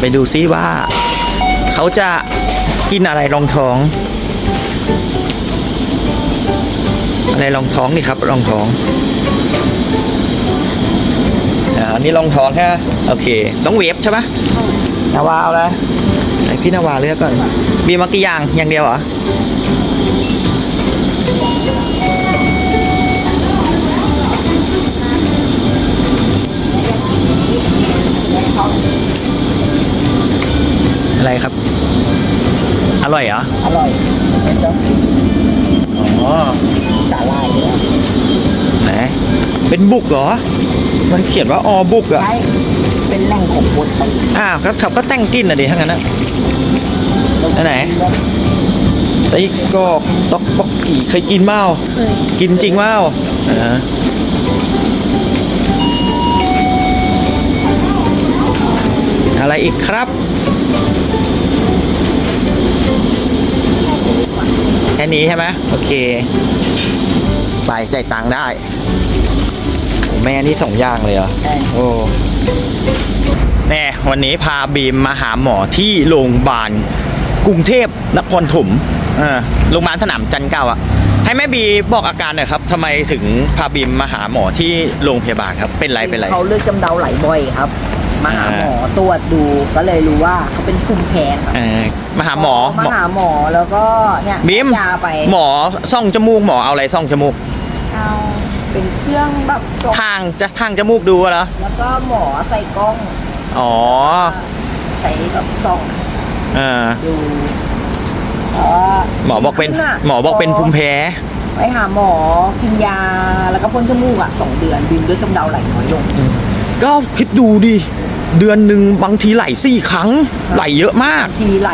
ไปดูซิว่า เขาจะกินอะไรรองท้อง อะไรรองท้องนี่ครับรองท้องอ่าอันนี้รองท้องแค่โอเค ต้องเวฟใช่ไหมนาวาเอาละไหนพี่นาวาเลือกก่อนบีมากี่อย่างอย่างเดียวเหรอ อะไรครับ อร่อยเหรอ อร่อยไม่ชอบอ๋อสาลายด้วยไหนเป็นบุกเหรอ มันเขียนว่าออบุกอะใช่เป็นแหล่งของบนไปอ้าวก็ขับก็แต่งกินอะดิทั้างนั้นนะอันไหน ไส้กรอกต๊อกบกกี่เคยกินเมาเคยกินจริงเมาอ่าอะไรอีกครับ นี้ใช่ไหมโอเค ไปจ่ายตังค์ได้โอ้แม่นี่สองอย่างเลยเหรอใช่โอ้แน่วันนี้พาบีมมาหาหมอที่โรงพยาบาลกรุงเทพนครถมอ่าโรงพยาบาลสนามจันทร์เก้าอะให้แม่บีบอกอาการหน่อยครับทำไมถึงพาบีมมาหาหมอที่โรงพยาบาลครับ เป็นไรเป็นไรเขาเลือดกำเดาไหลบ่อยครับ มาหาอ่าหมอตรวจดูก็เลยรู้ว่าเขาเป็นภูมิแพ้ครับเออมาหาหมอมาหมอหาหมอแล้วก็เนี่ยบีมยาไปหมอซ่องจมูกหมอเอาอะไรซ่องจมูกเอาเป็นเครื่องแบบจบทางจะทางจมูกดูเหรอแล้วก็หมอใส่กล้องอ๋อใช้แบบส่องเออดูแล้วหมอบอกเป็นขึ้ะหมอบอกเป็นภูมิแพ้ไปหาหมอกินยาแล้วก็พ่นจมูกอะสองเดือนบินด้วยกำเดาไหลน้อยลงก็คิดดูดิ เดือนหนึ่งบางทีไหลสี่ครั้ง ไหลเยอะมาก ทีไหล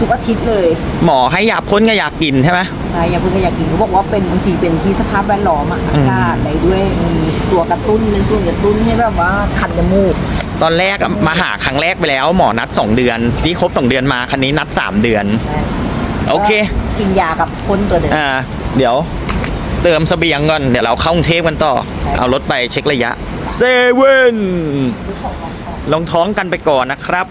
ทุกอาทิตย์เลย หมอให้ยาพ่นก็ยากินใช่ไหม ใช่ยาเพิ่งก็อยากกินเขาบอกว่าเป็นบางทีเป็นที่สภาพแวดล้อมอะอากาศอะไรด้วยมีตัวกระตุ้นเป็นส่วนกระตุ้นให้แบบว่าคันจมูกตอนแรกอะมาหาครั้งแรกไปแล้ว หมอนัด 2 เดือนนี่ครบ 2 เดือนมาคันนี้นัด 3 เดือน ใช่โอเค ก็กินยากับพ่นตัวเดิม อ่า เดี๋ยวเติมเสบียงก่อน เดี๋ยวเราเข้ากรุงเทพกันต่อ เอารถไปเช็คระยะเซเว่น ลงท้องกันไปก่อนนะครับ